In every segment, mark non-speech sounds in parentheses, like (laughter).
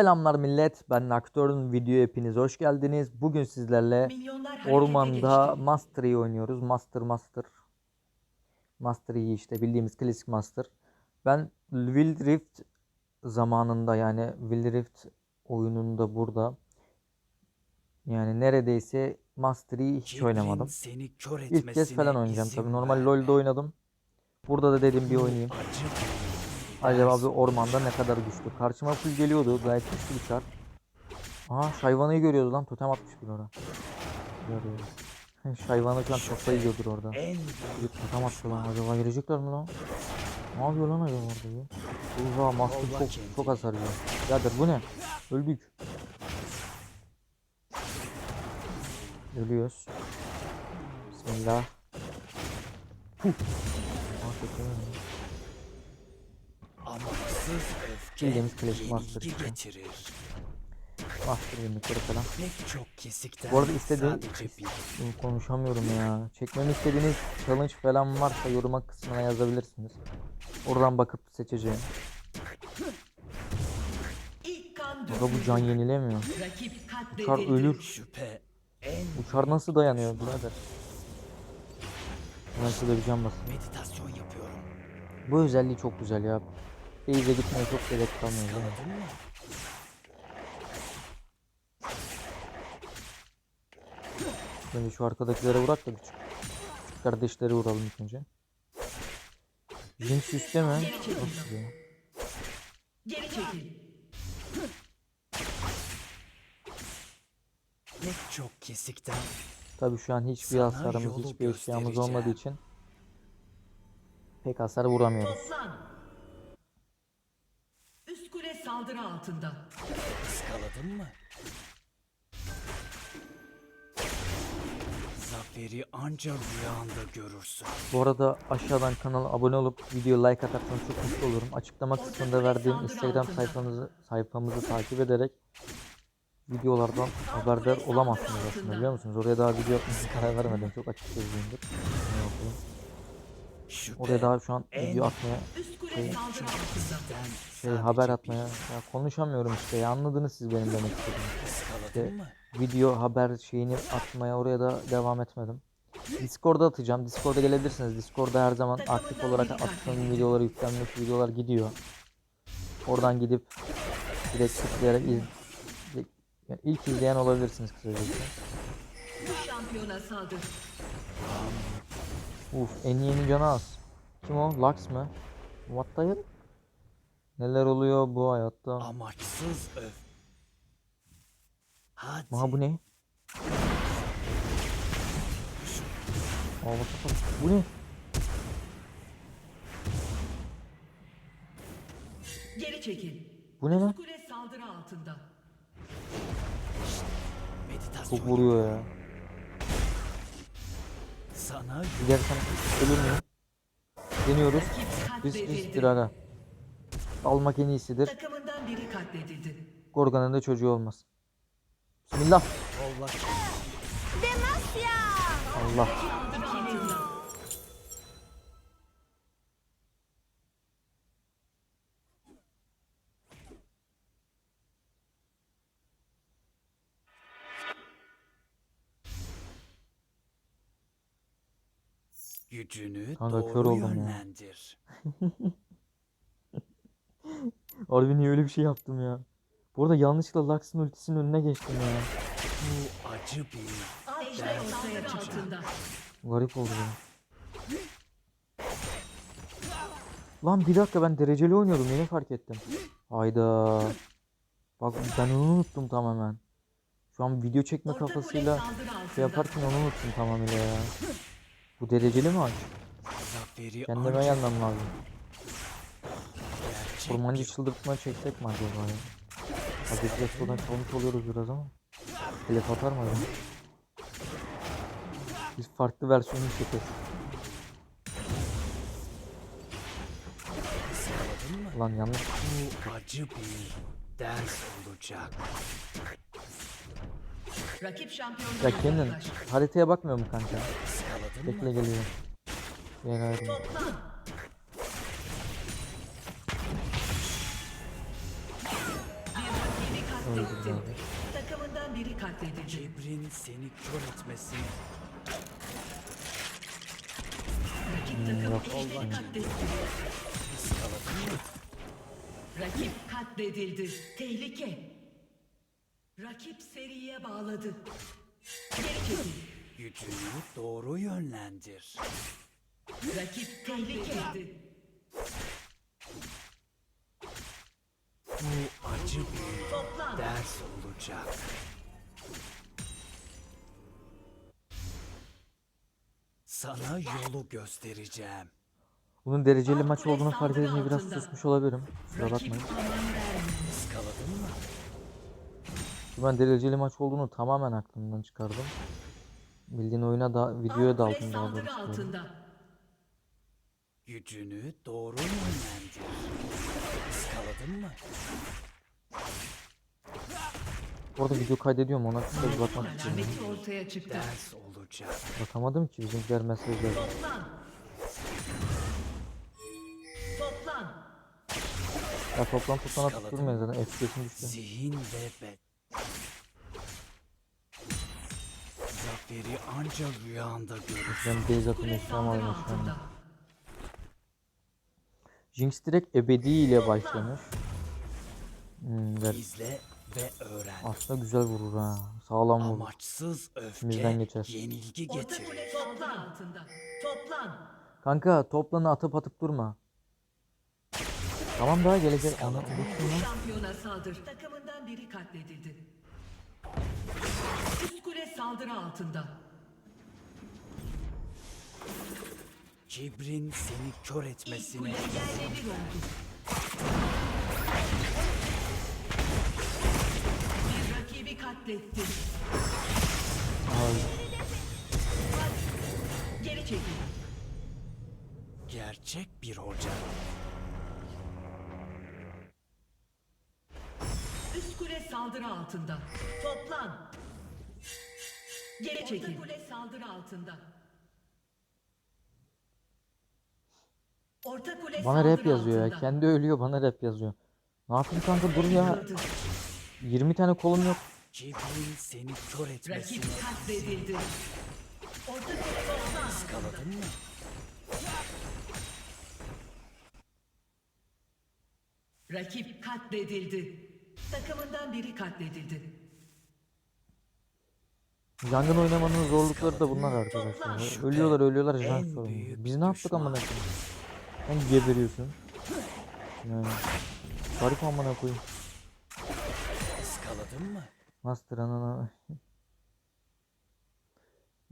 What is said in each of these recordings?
Selamlar millet. Ben Naktör'ün video hepiniz hoş geldiniz. Bugün sizlerle ormanda. Master'ı oynuyoruz. Master Master. Master iyi işte bildiğimiz klasik Master. Ben Wild Rift zamanında yani Wild Rift oyununda burada yani neredeyse Master'ı hiç Kibrin oynamadım. Seni kör İlk kez falan oynayacağım tabii. Normal. LoL'de oynadım. Burada da dedim bir oynayayım. acı Acaba bir ormanda ne kadar güçlü. Karşıma full geliyordu. Gayet güçlü bir çar. Aha Şayvan'ı görüyordu lan. Totem atmış bir orada. Görüyor. Şayvan'ı şu an kafayı yiyordur orada. Bir totem attı lan. Acaba girecekler mi lan? Ne yapıyor lan acaba orada ya? Master Allah çok çok hasar yiyor. Birader bu ne? Öldük. Ölüyoruz. Bismillah. Puh. Mü? Amansız öfke Bildiğimiz klasik Master yenilgi getirir. Master yemekleri falan. Pek çok kesikten Bu arada Oğlum Konuşamıyorum ya. Çekmemi istediğiniz challenge falan varsa yoruma kısmına yazabilirsiniz. Oradan bakıp seçeceğim. Aga bu can yenilemiyor. Uçar ölür. Uçar nasıl dayanıyor birader? Ben size bir can yapıyorum. Bu özelliği çok güzel ya. Base'e gitmeye çok gerek kalmıyor değil mi? Önce şu arkadakilere vurak da küçük. Küçük kardeşleri vuralım ilk önce. Jin süsleme. Nasıl ya? Geri çekil. Pek çok kesikten Tabi şu an hiçbir Sana hasarımız, hiçbir eşyamız olmadığı için pek hasar vuramıyoruz. Saldırı altında. ıskaladın mı? Zaferi anca rüyanda görürsün. Bu arada aşağıdan kanala abone olup video like atarsanız çok mutlu olurum. Açıklama kısmında verdiğim Instagram sayfamızı sayfamızı takip ederek videolardan haberdar olamazsınız aslında biliyor musunuz? Oraya daha video atmaya (laughs) karar vermedim. Çok açık sözlüyümdür. Ne yapayım? Şüphe Oraya daha şu an video atmaya Şey- şey haber atmaya ya konuşamıyorum işte ya anladınız siz benim demek istediğimi. İşte video haber şeyini atmaya oraya da devam etmedim. Discord'a atacağım. Discord'a gelebilirsiniz. Discord'da her zaman aktif olarak attığım videoları yüklenmiş videolar gidiyor. Oradan gidip direkt tıklayarak iz... yani ilk izleyen olabilirsiniz kısacası. Şampiyona saldır. Uf en yeni canı az. Kim o? Lux mı? What the hell? Neler oluyor bu hayatta? Amaçsız öf. Hadi. Aha bu ne? Aa bak. Bu ne? Geri çekil. Bu ne lan? Kule saldırı altında. Meditasyon Çok vuruyor ya. Sana Gidersen ölür müyüm? Deniyoruz. Risk aga. Almak en iyisidir. Takımından biri katledildi. Gorgan'ın da çocuğu olmaz. Bismillah. Allah Allah. Gücünü Kanka kör doğru oldum ya. yönlendir. (laughs) Harbi niye öyle bir şey yaptım ya? Bu arada yanlışlıkla Lux'ın ultisinin önüne geçtim ya. Bu acı bir ortaya. Garip oldu benim. Lan bir dakika ben dereceli oynuyordum yeni fark ettim. Hayda. Bak ben onu unuttum tamamen. Şu an video çekme Orta kule kafasıyla saldırı altında. şey yaparken onu unuttum tamamıyla ya. Bu dereceli mi aç? Kendime gelmem lazım. bir çıldırtma çeksek mi acaba ya? Hazreti Resul'dan çalmış oluyoruz biraz ama. Telef atar mı acaba? Biz farklı versiyonu çekeriz. Lan yanlış. Bu acı bir ders olacak. Rakip şampiyondan Ya kendin uzaklaş. haritaya bakmıyor mu kanka? Bekle geliyor. Bir rakibi katletti. Takımından biri katledildi. Kibrin seni kör etmesin. Rakip takım ejderi katletti. Iskaladın mı? Rakip katledildi. Tehlike. Rakip seriye bağladı. Çekil. Gücünü doğru yönlendir. Rakip tehlikeydi. Bu acı bir Toplan. ders olacak. Sana yolu göstereceğim. Bunun dereceli maç olduğunu fark edince biraz susmuş olabilirim. Kusura Rakip bakmayın. Çünkü Ben dereceli maç olduğunu tamamen aklımdan çıkardım. Bildiğin oyuna da videoya Alt da kule aldım daha doğrusu. altında. Gücünü doğru yönlendir. Iskaladın mı? Orada video kaydediyorum ona kısa bir bakmak istiyorum. Ortaya çıktı. Ders olacak. Bakamadım ki bizimkiler mesaj yazdı. Toplan. Toplan. Ya toplam tutana tutturmayın zaten FPS'im düştü. Zihin ve bed. Zaferi ancak rüyanda görür. Ben base saldırı almış şu an. Jinx direkt ebedi ile başlamış. Hmm, ver. İzle ve öğren. Aslında güzel vurur ha. Sağlam vurur. Amaçsız öfke İçimizden geçer. yenilgi getirir. toplan altında. Toplan. Kanka toplanı atıp atıp durma. Tamam daha gelecek. Lan. Şampiyona saldır. Takımından biri katledildi. Üst kule saldırı altında. Kibrin seni kör İlk etmesine kule yerle bir oldu. Bir rakibi katletti. Ay, Geri çekil. gerçek bir hoca. Üst kule saldırı altında. Toplan. Geri çekil. Orta kule saldırı altında. Orta kule bana rap saldırı yazıyor ya. altında. Kendi ölüyor bana rap yazıyor. Ne yapayım kanka dur ya. Yıkıldı. 20 tane kolum yok. Kibrin seni kör etmesine Rakip katledildi. Orta kule toplan. Iskaladın mı? Rakip katledildi. Takımından biri katledildi. Yangın oynamanın zorlukları da bunlar arkadaşlar. Ölüyorlar ölüyorlar can sorunu. Biz ne yaptık amına koyayım? Sen geberiyorsun. Yani garip amına koyayım. Iskaladın mı? Master anana.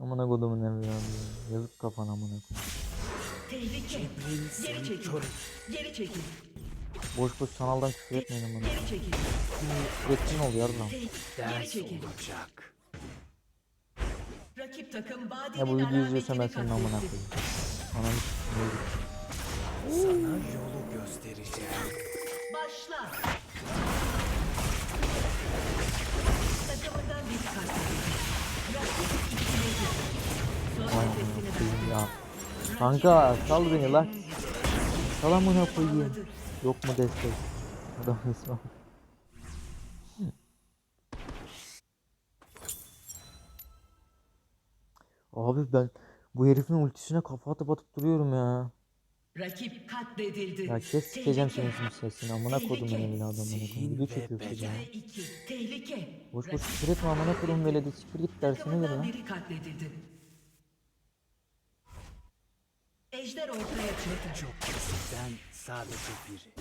amına kodumun evladı. ya. Yazık kafana amına koyayım. Tehlike. Geri çekil. Geri çekil. Boş boş sanaldan küfür. Geri çekil. Üretkin ol yardım. Te- Geri ders olacak. Rakip takım Badi'nin Ya bu videoyu izliyorsan ben senin amına koyayım. Ananı. Sana yolu göstereceğim. Başla. Takımından verdi. ya. Kanka sal beni lan. Sal amına koyayım. Yok mu destek? Adam ismi. Abi ben bu herifin ultisine kafa atıp atıp duruyorum ya. Rakip katledildi. Ya kes sikeceğim senin şimdi sesini. Amına kodum benim adamına beden. ya. Ve iki. Tehlike. Boş boş küfür etme amına kodum veledi. Siktir git dersine takımından lan. biri katledildi. Ejder ortaya çıktı. Çok basitten sadece biri.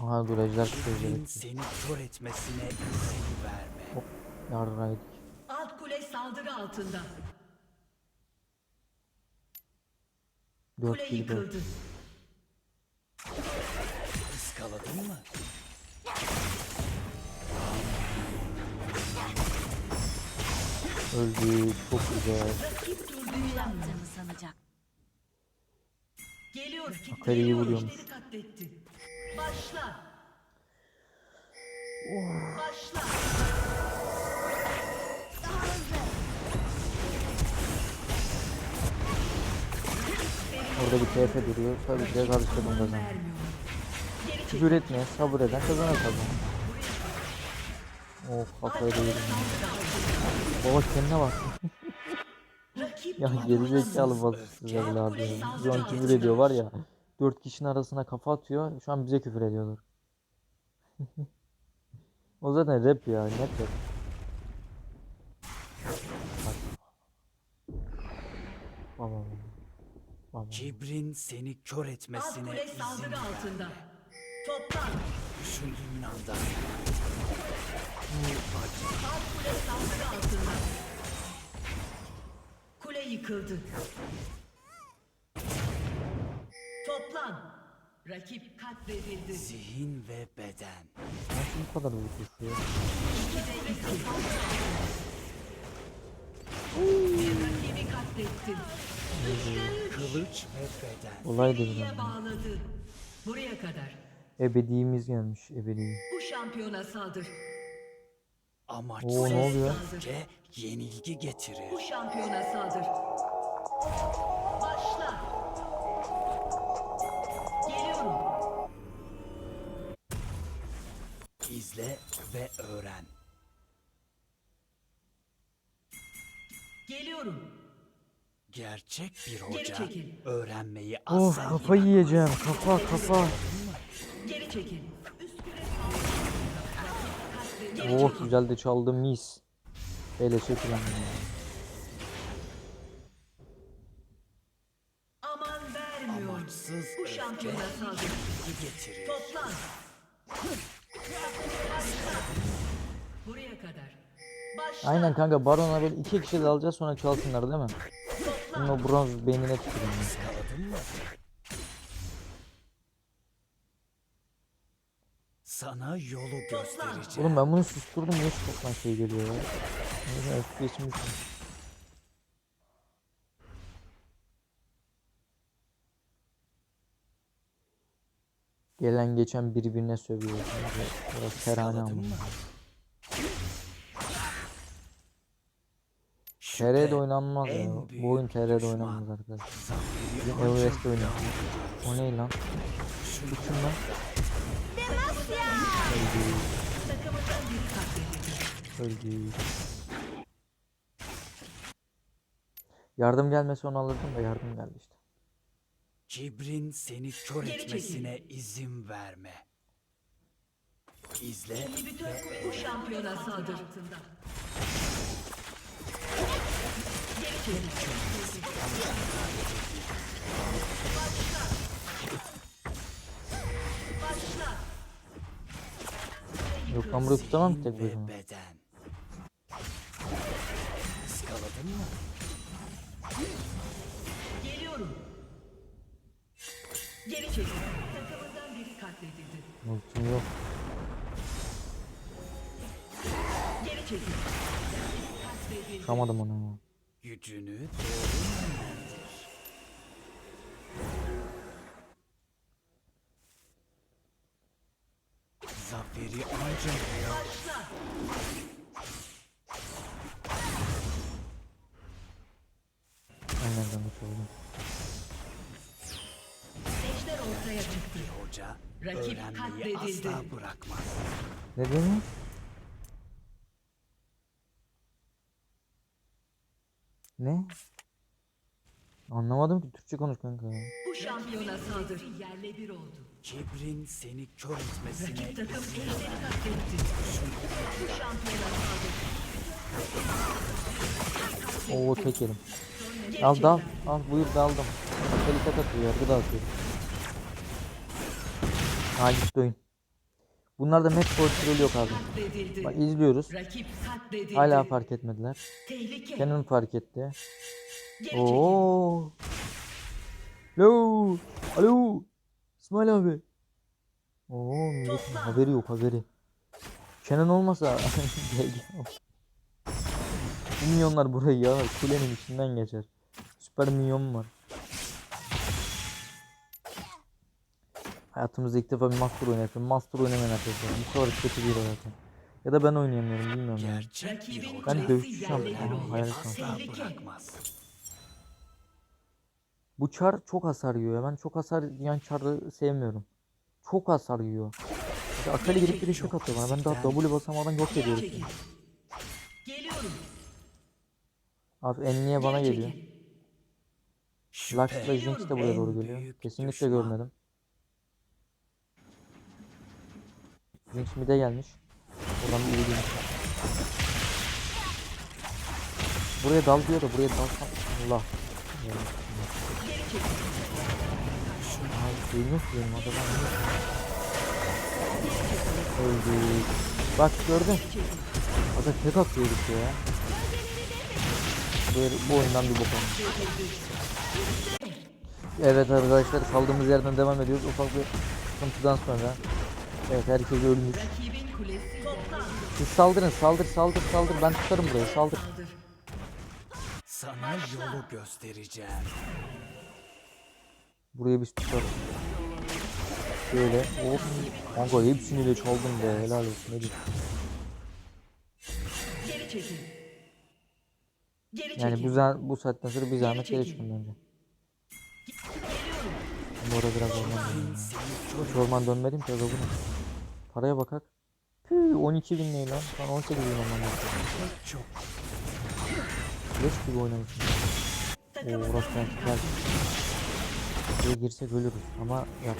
Aha dur ejder Kibrin sözleri. seni kör etmesine izin verme. Hop yarraydık. Alt kule saldırı altında. 4 Kule kill 4. yıkıldı. Iskaladın mı? Öldü. Çok güzel. Rakip durduğu yaptığını sanacak. Geliyor. Rakip Akari'yi geliyor. vuruyormuş. Katletti. Başla. Başla. Orada bir TF duruyor. Tabii ki de karıştırdım kazan. Geri çekil. Küfür etmeye sabır eden kazanır kazan. Oh kafayı da yedim. ya. Baba kendine bak. (laughs) Rakip Ya gerizekalı vasıfsız evladı ya. Şu an küfür ediyor var ya. Dört kişinin arasına kafa atıyor. Şu an bize küfür ediyorlar. (laughs) o zaten rap ya. Net rap. Baba. Baba. Kibrin seni kör etmesine kule izin saldırı ver. altında. Toplan. Düşündüğün anda yıkıldı. Toplan. Rakip katledildi. zihin ve beden. Nasıl bu kadar? Rakibi katlettin. Kılıç ve beden. Olay bağladı. Buraya kadar. Ebediğimiz gelmiş ebedi. Bu şampiyona saldır. Amaçsız Oo, ne oluyor? öfke yenilgi getirir. Bu şampiyona saldır. Başla. Geliyorum. İzle ve öğren. Geliyorum. Gerçek bir hoca çekil. öğrenmeyi Of asla kafayı yiyeceğim. Kafa kafa. Geri çekil. Oh güzel de çaldı mis. Böyle çekilen. Aman vermiyor. Amaçsız Bu şampiyona saldır. yenilgi getirir. Toplan. Buraya kadar. Başla. Aynen kanka barona böyle iki kişi de alacağız sonra çalsınlar değil mi? Bunun o bronz beynine tüküreyim ben. Iskaladın mı? Sana yolu göstereceğim. Oğlum ben bunu susturdum niye çoktan şey geliyor ya? Neyse. Gelen geçen birbirine sövüyor. Burası terane ama. TR'de oynanmaz ya. Bu oyun TR'de oynanmaz arkadaşlar. Bizim Everest'te oynuyor. O ne lan? Şunu Bu kim lan? Takımından biri katledildi. Öldü. Yardım gelmese onu alırdım da yardım geldi işte. Kibrin seni kör etmesine izin verme. İzle bu şampiyona saldır. Geri çekil. Başla. Yok ben burayı tutamam ki tek başıma. beden. Iskaladın mı? Geliyorum. Geri çekil. Takımından biri katledildi. Ultim yok. Geri çekil. Katledildi. Tutamadım onu. Gücünü doğru Rakip öğrenmeyi katledildi. asla bırakmaz. Ne demiş? Ne? Anlamadım ki Türkçe konuş kanka ya. Bu şampiyona saldır. Yerle bir oldu. Kibrin seni kör etmesine Rakip takım izin ejderi katletti. Bu şampiyona saldır. Oo tek. Geri Al dal. Al buyur daldım. Eli tek atıyor yargı dağıtıyor. Ha gitti oyun. Bunlarda match kontrolü yok abi. Bak izliyoruz. Hala fark etmediler. Tehlike. Canon fark etti. Oo. Alo. Alo. İsmail abi. Oo milletin haberi yok haberi. Canon olmasa. (laughs) Bu milyonlar burayı yalar. Kulenin içinden geçer. Süper milyon var. Hayatımızda ilk defa bir master oynadım. Master oynamayan arkadaşlar. Bu kadar kötü bir zaten. Ya da ben oynayamıyorum bilmiyorum yani. Ben dövüşçü oldu. hayal. Bu çar çok hasar yiyor ya. Ben çok hasar yiyen çarı sevmiyorum. Çok hasar yiyor. İşte Akali girip bir istek atıyor bana. Ben daha W basamadan yok ediyorum. Abi Enniye bana geliyor. çekil. Lux'la Jinx de buraya doğru geliyor. Kesinlikle düşman. görmedim. Jinx mid'e gelmiş. Buradan bir iyi. Buraya dal diyor da buraya dalsam Allah. Duymuyor ki benim adamım. Öldük. Bak gördün. Adam tek atıyor herif ya. Her- bu oyundan bir olmuş. Evet arkadaşlar kaldığımız yerden devam ediyoruz. Ufak bir sıkıntıdan sonra. Evet herkes ölmüş. Rakibin kulesi toplan. Siz saldırın saldır saldır saldır. Ben tutarım burayı saldır. Sana yolu göstereceğim. Burayı biz tutarız. Şöyle hop. Kanka hepsini de çaldım be helal olsun. Diyeyim. Geri çekil. Geri çekil. Yani bu, bu saatten sonra bir zahmet geri çekil. çıkın bence. Bu arada biraz orman ya. Hiç orman dönmedim ki ne? Paraya bakak. Püh 12 bin ne lan? Ben 18 bin orman dönüyorum. Çok Leş gibi oynamışım. Oo orası belki gel. Buraya girsek ölürüz ama sal.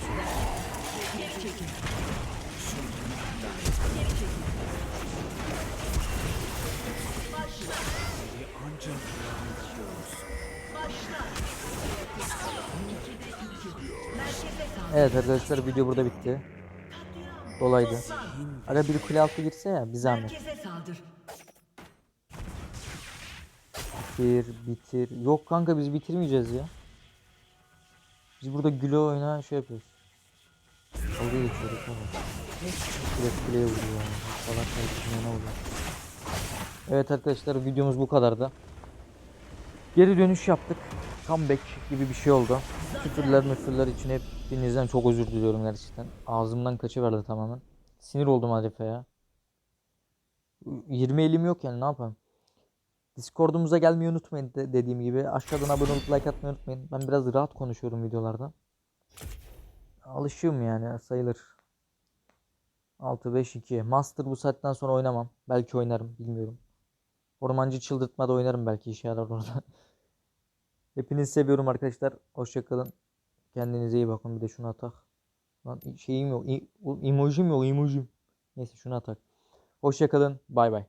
Evet arkadaşlar video burada bitti. Dolaydı. Ara bir kule altı girse ya bir zahmet. Bitir bitir. Yok kanka biz bitirmeyeceğiz ya. Biz burada güle oyna şey yapıyoruz. Dalga geçiyoruz tamam. Direkt kuleye vuruyor ya. Falan ne oluyor. Evet arkadaşlar videomuz bu kadardı. Geri dönüş yaptık. Comeback gibi bir şey oldu. Küfürler müfürler için hepinizden çok özür diliyorum gerçekten. Ağzımdan kaçıverdi tamamen. Sinir oldum Arife ya. 20 elim yok yani ne yapalım. Discord'umuza gelmeyi unutmayın de- dediğim gibi. Aşağıdan abone olup like atmayı unutmayın. Ben biraz rahat konuşuyorum videolarda. Alışığım yani sayılır. 6-5-2. Master bu saatten sonra oynamam. Belki oynarım bilmiyorum. Ormancı çıldırtmada oynarım belki işe yarar orada. (laughs) Hepinizi seviyorum arkadaşlar. Hoşçakalın. Kendinize iyi bakın. Bir de şunu atak. Lan şeyim yok. Emojim yok emojim. Neyse şunu atak. Hoşçakalın. Bay bay.